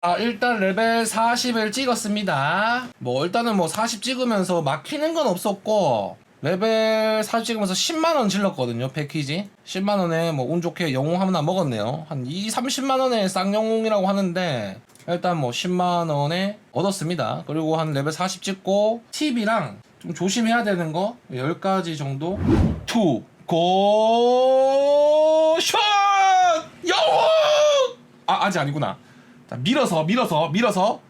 아 일단 레벨 40을 찍었습니다. 뭐 일단은 뭐 40 찍으면서 막히는 건 없었고 레벨 40 찍으면서 10만원 질렀거든요 패키지. 10만원에 뭐 운 좋게 영웅 하나 먹었네요. 한 2, 30만원에 쌍영웅이라고 하는데 일단 뭐 10만원에 얻었습니다. 그리고 한 레벨 40 찍고 팁이랑 좀 조심해야 되는 거 10가지 정도. 투 고슛 영웅! 아 아직 아니구나 자, 밀어서 밀어서 밀어서.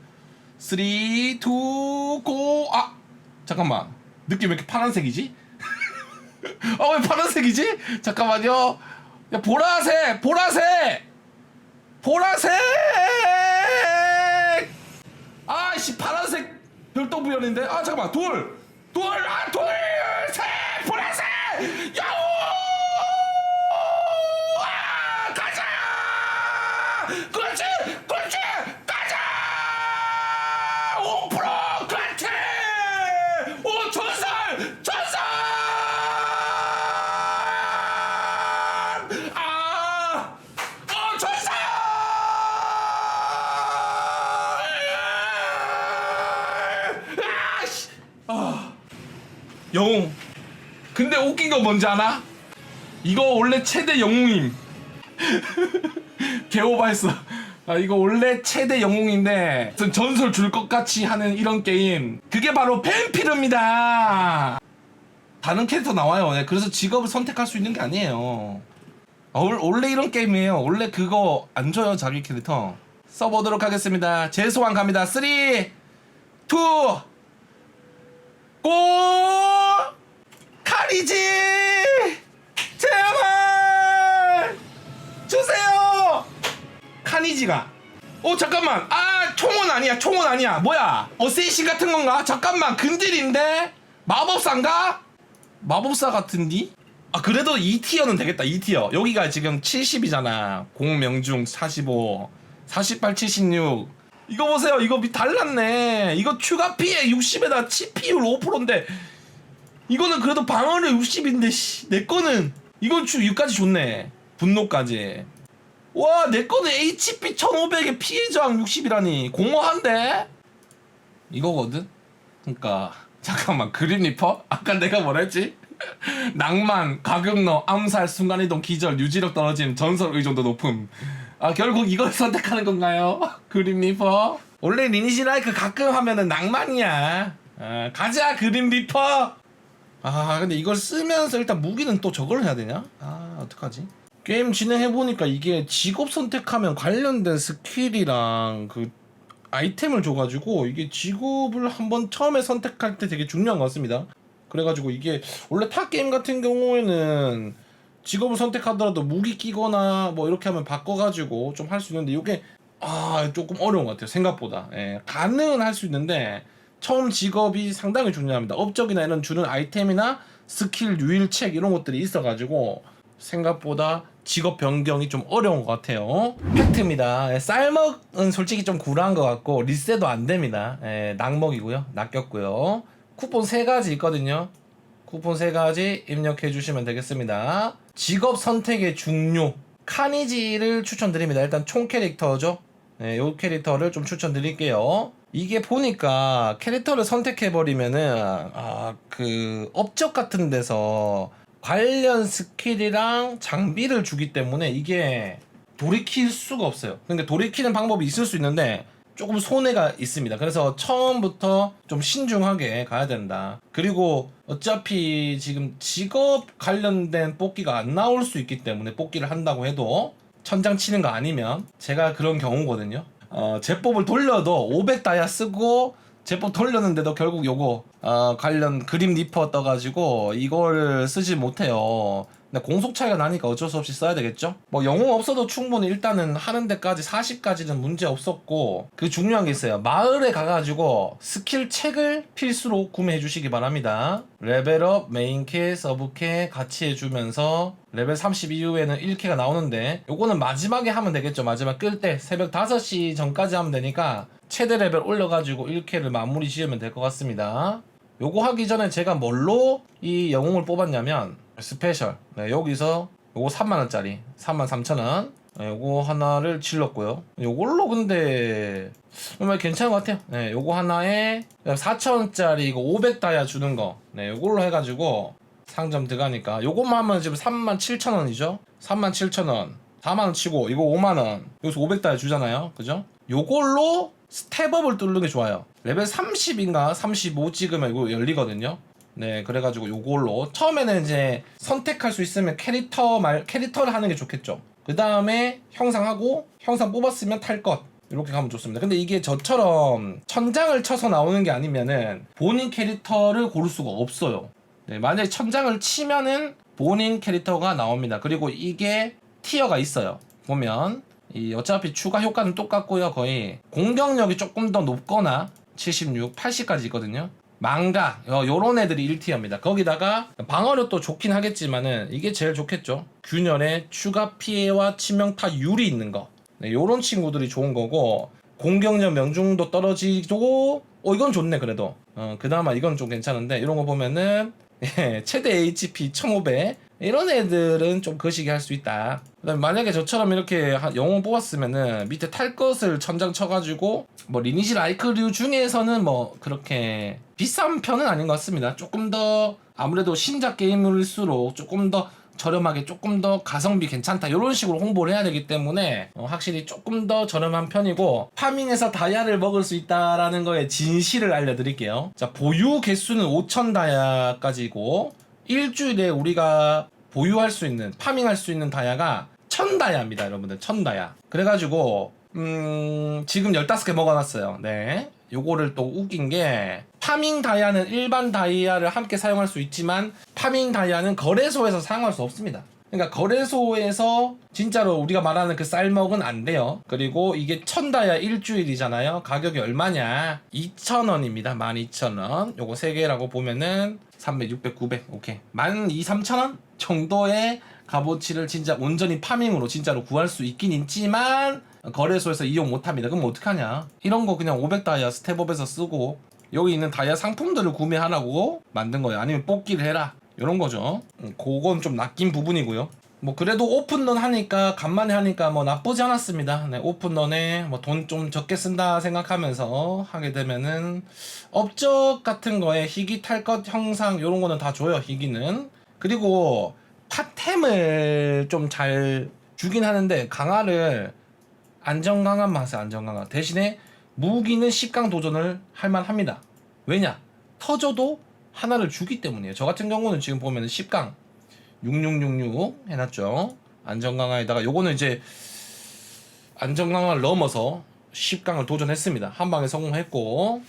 3 2 고! 아! 잠깐만. 느낌 왜 이렇게 파란색이지? 아 왜 파란색이지? 잠깐만요. 야 보라색 보라색! 보라색! 아씨 파란색 별똥별인데. 아 잠깐만. 둘둘아둘셋 보라색 야호 아 가자 그렇지 그렇지 가자 5% 그렇지 오 전설 전설 아 어, 전설 아씨 아 영웅 근데 웃긴 거 뭔지 아나? 이거 원래 최대 영웅임 개오바했어. 아, 이거 원래 최대 영웅인데 전설 줄 것 같이 하는 이런 게임 그게 바로 뱀피르입니다. 다른 캐릭터 나와요. 네, 그래서 직업을 선택할 수 있는 게 아니에요. 아, 원- 원래 이런 게임이에요. 원래 그거 안 줘요 자기 캐릭터. 써보도록 하겠습니다. 재소환 갑니다. 3, 2, 고! 카리지! 제발! 주세요! 카니지가. 어, 잠깐만. 아, 총은 아니야. 총은 아니야. 뭐야? 어세이신 같은 건가? 잠깐만. 근딜인데? 마법사인가? 마법사 같은디? 아, 그래도 2티어는 되겠다. 2티어. 여기가 지금 70이잖아. 공명중 45. 48, 76. 이거 보세요. 이거 미- 달랐네. 이거 추가 피해 60에다 치피율 5%인데 이거는 그래도 방어를 60인데 씨, 내 거는 이건 추 6까지 좋네. 분노까지. 와, 내 거는 HP 1500에 피해 저항 60이라니. 공허한데? 이거거든? 그니까 잠깐만 그림 리퍼? 아까 내가 뭐라 했지? 낭만, 가격너, 암살, 순간이동, 기절, 유지력 떨어짐, 전설 의존도 높음. 아 결국 이걸 선택하는 건가요? 그림 리퍼? 원래 리니지 라이크 가끔 하면은 낭만이야. 아, 가자 그림 리퍼. 아 근데 이걸 쓰면서 일단 무기는 또 저걸 해야 되냐? 아 어떡하지? 게임 진행해 보니까 이게 직업 선택하면 관련된 스킬이랑 그 아이템을 줘가지고 이게 직업을 한번 처음에 선택할 때 되게 중요한 것 같습니다. 그래가지고 이게 원래 타 게임 같은 경우에는 직업을 선택하더라도 무기 끼거나 뭐 이렇게 하면 바꿔가지고 좀 할 수 있는데 이게 아 조금 어려운 것 같아요 생각보다. 예, 가능은 할 수 있는데 처음 직업이 상당히 중요합니다. 업적이나 이런 주는 아이템이나 스킬 유일책 이런 것들이 있어가지고 생각보다 직업 변경이 좀 어려운 것 같아요. 팩트입니다. 예, 쌀먹은 솔직히 좀 구라한 것 같고 리셋도 안 됩니다. 예, 낙먹이고요. 낚였고요. 쿠폰 세 가지 있거든요. 쿠폰 세 가지 입력해 주시면 되겠습니다. 직업 선택의 중요. 카니지를 추천드립니다. 일단 총 캐릭터죠. 네, 요 캐릭터를 좀 추천드릴게요. 이게 보니까 캐릭터를 선택해 버리면은 아, 그 업적 같은 데서 관련 스킬이랑 장비를 주기 때문에 이게 돌이킬 수가 없어요. 그러니까 돌이키는 방법이 있을 수 있는데 조금 손해가 있습니다. 그래서 처음부터 좀 신중하게 가야 된다. 그리고 어차피 지금 직업 관련된 뽑기가 안 나올 수 있기 때문에 뽑기를 한다고 해도 천장 치는 거 아니면 제가 그런 경우거든요. 어, 제법을 돌려도 500 다이아 쓰고 제법 돌렸는데도 결국 요거 어, 관련 그림 리퍼 떠가지고 이거를 쓰지 못해요. 근데 공속 차이가 나니까 어쩔 수 없이 써야 되겠죠? 뭐 영웅 없어도 충분히 일단은 하는 데까지 40까지는 문제 없었고 그 중요한 게 있어요. 마을에 가가지고 스킬 책을 필수로 구매해 주시기 바랍니다. 레벨업, 메인캐, 서브캐 같이 해주면서 레벨 30 이후에는 1캐가 나오는데 요거는 마지막에 하면 되겠죠. 마지막 끌 때 새벽 5시 전까지 하면 되니까 최대 레벨 올려가지고 1캐를 마무리 지으면 될 것 같습니다. 요거 하기 전에 제가 뭘로 이 영웅을 뽑았냐면 스페셜 네, 여기서 요거 3만원짜리 33,000원 네, 요거 하나를 질렀고요. 요걸로 근데 정말 괜찮은 것 같아요. 네, 요거 하나에 4천원짜리 이거 500다이아 주는 거. 네, 요걸로 해가지고 상점 들어가니까 요것만 하면 지금 37,000원이죠. 37,000원. 4만원 치고 이거 5만원. 여기서 500다이아 주잖아요. 그죠? 요걸로 스텝업을 뚫는 게 좋아요. 레벨 30인가 35 찍으면 이거 열리거든요. 네, 그래가지고 요걸로 처음에는 이제 선택할 수 있으면 캐릭터 말 캐릭터를 하는 게 좋겠죠. 그 다음에 형상하고 형상 뽑았으면 탈 것. 이렇게 가면 좋습니다. 근데 이게 저처럼 천장을 쳐서 나오는 게 아니면은 본인 캐릭터를 고를 수가 없어요. 네, 만약에 천장을 치면은 본인 캐릭터가 나옵니다. 그리고 이게 티어가 있어요. 보면 이 어차피 추가 효과는 똑같고요. 거의 공격력이 조금 더 높거나 76, 80까지 있거든요. 망가 어, 요런 애들이 1티어입니다. 거기다가 방어력도 좋긴 하겠지만은 이게 제일 좋겠죠. 균열에 추가 피해와 치명타율이 있는 거. 네, 요런 친구들이 좋은 거고 공격력 명중도 떨어지고 어 이건 좋네 그래도. 어 그나마 이건 좀 괜찮은데 이런 거 보면은 예, 최대 HP 1500 이런 애들은 좀 거시기 할 수 있다. 그다음에 만약에 저처럼 이렇게 한 영웅 뽑았으면은 밑에 탈 것을 천장 쳐가지고 뭐 리니지 라이크류 중에서는 뭐 그렇게 비싼 편은 아닌 것 같습니다. 조금 더 아무래도 신작 게임일수록 조금 더 저렴하게 조금 더 가성비 괜찮다 이런 식으로 홍보를 해야 되기 때문에 어, 확실히 조금 더 저렴한 편이고 파밍에서 다이아를 먹을 수 있다라는 거에 진실을 알려드릴게요 자 보유 개수는 5천 다이아까지고 일주일에 우리가 보유할 수 있는 파밍할 수 있는 다이아가 1000 다이아입니다 여러분들 1000 다이아 그래가지고 음 지금 15개 먹어놨어요 네 요거를 또 웃긴 게 파밍 다이아는 일반 다이아를 함께 사용할 수 있지만 파밍 다이아는 거래소에서 사용할 수 없습니다. 그러니까 거래소에서 진짜로 우리가 말하는 그 쌀먹은 안 돼요. 그리고 이게 천 다이아 일주일이잖아요. 가격이 얼마냐? 2,000원입니다. 12,000원. 요거 3개라고 보면은 300, 600, 900. 오케이. 12, 3,000원 정도의 값어치를 진짜 온전히 파밍으로 진짜로 구할 수 있긴 있지만 거래소에서 이용 못 합니다. 그럼 어떡하냐? 이런 거 그냥 500 다이아 스텝업에서 쓰고 여기 있는 다이아 상품들을 구매하라고 만든 거예요. 아니면 뽑기를 해라. 이런 거죠. 음, 그건 좀 낚인 부분이고요. 뭐 그래도 오픈런 하니까 간만에 하니까 뭐 나쁘지 않았습니다. 네, 오픈런에 뭐 돈 좀 적게 쓴다 생각하면서 하게 되면은 업적 같은 거에 희귀 탈 것 형상 이런 거는 다 줘요. 희귀는 그리고 팟템을 좀 잘 주긴 하는데 강화를 안정 강화 맛에 안정 강화 대신에 무기는 10강 도전을 할 만합니다. 왜냐? 터져도 하나를 주기 때문이에요. 저 같은 경우는 지금 보면 10강 6666 해놨죠. 안정 강화에다가 요거는 이제 안정 강화를 넘어서 10강을 도전했습니다. 한 방에 성공했고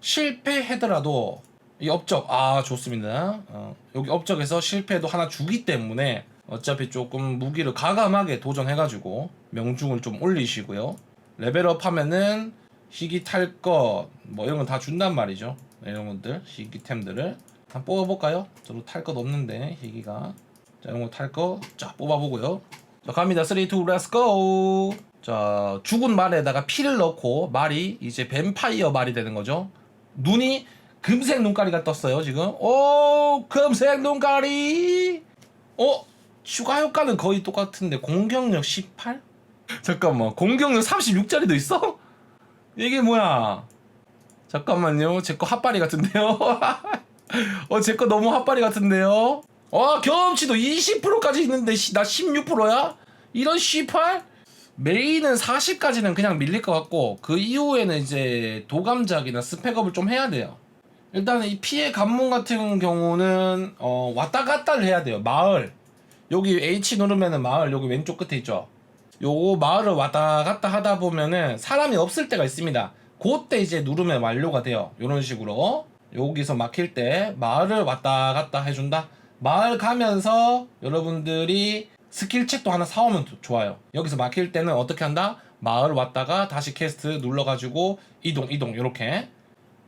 실패하더라도 이 업적 아 좋습니다. 어, 여기 업적에서 실패도 하나 주기 때문에 어차피 조금 무기를 가감하게 도전해가지고 명중을 좀 올리시고요. 레벨업 하면은 희귀 탈 것 뭐 이런 건 다 준단 말이죠. 이런 것들 희귀템들을 한번 뽑아볼까요? 저도 탈 것 없는데 희귀가 자 이런 거탈거쫙 뽑아보고요. 자 갑니다. 3, 2, let's go. 자 죽은 말에다가 피를 넣고 말이 이제 뱀파이어 말이 되는 거죠. 눈이 금색 눈가리가 떴어요 지금. 오 금색 눈가리. 어 추가 효과는 거의 똑같은데 공격력 18? 잠깐만 공격력 36짜리도 있어? 이게 뭐야 잠깐만요 제 거 핫바리 같은데요 어 제 거 너무 핫바리 같은데요 어 경험치도 20%까지 있는데 씨, 나 16%야? 이런 18? 메인은 40까지는 그냥 밀릴 것 같고 그 이후에는 이제 도감작이나 스펙업을 좀 해야 돼요 일단은 이 피해 관문 같은 경우는 어 왔다 갔다를 해야 돼요 마을 여기 H 누르면은 마을 여기 왼쪽 끝에 있죠 요거 마을을 왔다 갔다 하다 보면은 사람이 없을 때가 있습니다. 그때 이제 누르면 완료가 돼요. 요런 식으로 여기서 막힐 때 마을을 왔다 갔다 해준다. 마을 가면서 여러분들이 스킬 책도 하나 사오면 도- 좋아요. 여기서 막힐 때는 어떻게 한다? 마을 왔다가 다시 퀘스트 눌러가지고 이동 이동 이렇게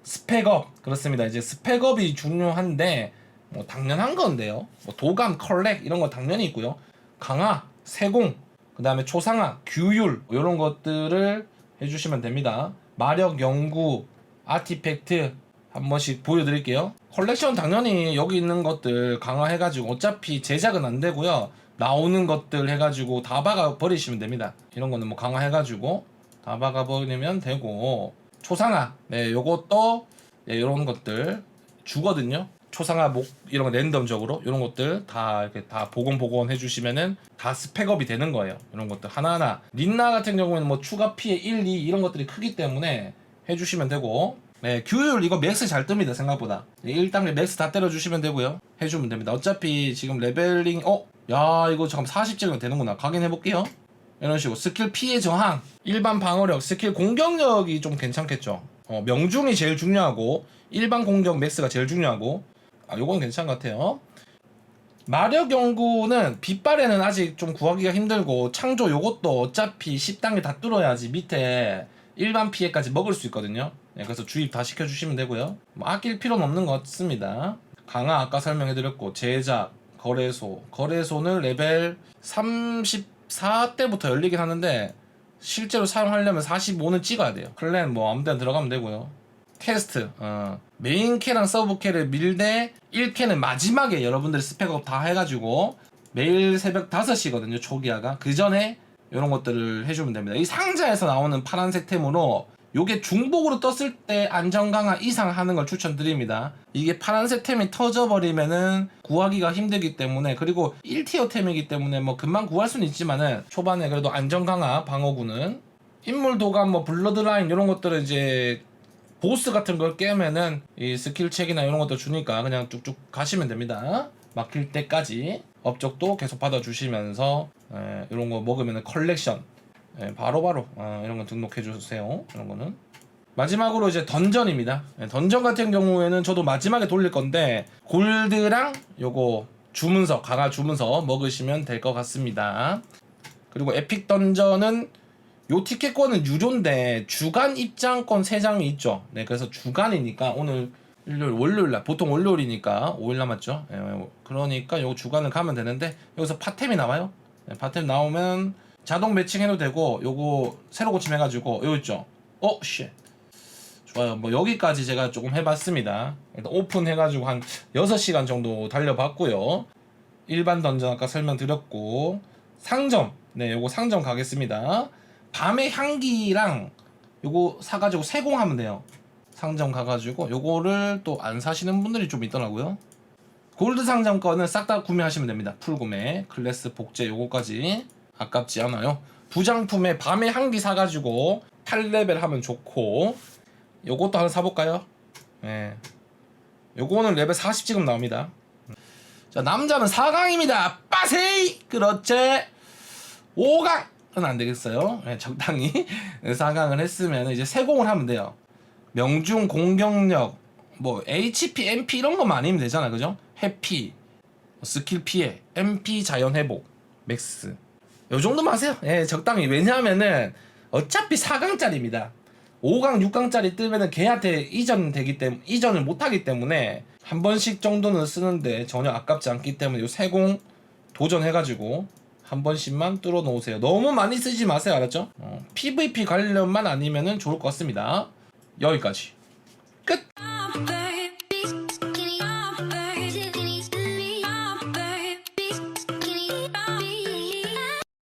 스펙업 그렇습니다. 이제 스펙업이 중요한데 뭐 당연한 건데요. 뭐 도감, 컬렉 이런 거 당연히 있고요. 강화, 세공 그 다음에 초상화, 규율 이런 것들을 해주시면 됩니다. 마력 연구, 아티팩트 한 번씩 보여드릴게요. 컬렉션 당연히 여기 있는 것들 강화해가지고 어차피 제작은 안 되고요. 나오는 것들 해가지고 다 박아 버리시면 됩니다. 이런 거는 뭐 강화해가지고 다 박아 버리면 되고 초상화 네 요것도 네, 이런 것들 주거든요. 초상화 목 이런 거 랜덤적으로 이런 것들 다 이렇게 다 복원 복원 해주시면은 다 스펙업이 되는 거예요. 이런 것들 하나하나 린나 같은 경우에는 뭐 추가 피해 1, 2 이런 것들이 크기 때문에 해주시면 되고 네 규율 이거 맥스 잘 뜹니다 생각보다. 네, 1단계 맥스 다 때려주시면 되고요. 해주면 됩니다. 어차피 지금 레벨링 어? 야 이거 잠깐 40쯤은 되는구나. 확인해 볼게요. 이런 식으로 스킬 피해 저항. 일반 방어력 스킬 공격력이 좀 괜찮겠죠. 어, 명중이 제일 중요하고 일반 공격 맥스가 제일 중요하고. 아 요건 괜찮은 것 같아요. 마력 연구는 빛발에는 아직 좀 구하기가 힘들고 창조 요것도 어차피 10단계 다 뚫어야지 밑에 일반 피해까지 먹을 수 있거든요. 네, 그래서 주입 다 시켜주시면 되고요. 뭐 아낄 필요는 없는 것 같습니다. 강화 아까 설명해드렸고 제작 거래소. 거래소는 레벨 34 때부터 열리긴 하는데 실제로 사용하려면 45는 찍어야 돼요. 클랜 뭐 아무데나 들어가면 되고요. 캐스트 어, 메인 캐랑 서브 캐를 밀되 1캐는 마지막에 여러분들이 스펙업 다 해가지고 매일 새벽 5시거든요 초기화가. 그 전에 이런 것들을 해주면 됩니다 이 상자에서 나오는 파란색 템으로 요게 중복으로 떴을 때 안정 강화 이상 하는 걸 추천드립니다 이게 파란색 템이 터져버리면은 구하기가 힘들기 때문에 그리고 1티어 템이기 때문에 뭐 금방 구할 수는 있지만은 초반에 그래도 안정 강화 방어구는 인물 도감 뭐 블러드라인 이런 것들은 이제 보스 같은 걸 깨면은 이 스킬 책이나 이런 것도 주니까 그냥 쭉쭉 가시면 됩니다. 막힐 때까지 업적도 계속 받아주시면서 에, 이런 거 먹으면 컬렉션 에, 바로바로 어, 이런 거 등록해 주세요. 이런 거는 마지막으로 이제 던전입니다. 예, 던전 같은 경우에는 저도 마지막에 돌릴 건데 골드랑 요거 주문서 강화 주문서 먹으시면 될 것 같습니다. 그리고 에픽 던전은 요 티켓권은 유료인데 주간 입장권 3장이 있죠. 네, 그래서 주간이니까 오늘 일요일 월요일 날 보통 월요일이니까 5일 남았죠. 예, 그러니까 요 주간을 가면 되는데 여기서 파템이 나와요. 네, 파템 나오면 자동 매칭해도 되고 요거 새로 고침해가지고 요 있죠. 어, 쉣. 좋아요. 뭐 여기까지 제가 조금 해봤습니다. 일단 오픈해가지고 한 6시간 정도 달려봤고요. 일반 던전 아까 설명드렸고 상점 네 요거 상점 가겠습니다. 밤의 향기랑 요거 사가지고 세공하면 돼요. 상점 가가지고 요거를 또 안 사시는 분들이 좀 있더라고요. 골드 상점 거는 싹다 구매하시면 됩니다. 풀 구매, 클래스 복제 요거까지 아깝지 않아요. 부장품에 밤의 향기 사가지고 8레벨 하면 좋고 요것도 하나 사볼까요? 예. 요거는 레벨 40 지금 나옵니다. 자 남자는 4강입니다. 빠세이 그렇지. 5강은 안 되겠어요. 예, 적당히 4강을 했으면 이제 세공을 하면 돼요. 명중 공격력 뭐 HP, MP 이런 것만 아니면 되잖아, 그죠? 해피, 스킬 피해, MP 자연 회복, 맥스. 요 정도만 하세요. 예, 적당히. 왜냐하면은 어차피 4강짜리입니다. 5강, 6강짜리 뜨면은 걔한테 이전 되기 때문에 이전을 못 하기 때문에 한 번씩 정도는 쓰는데 전혀 아깝지 않기 때문에 요 세공 도전해 가지고 한 번씩만 뚫어 놓으세요. 너무 많이 쓰지 마세요, 알았죠? 어, PVP 관련만 아니면은 좋을 것 같습니다. 여기까지.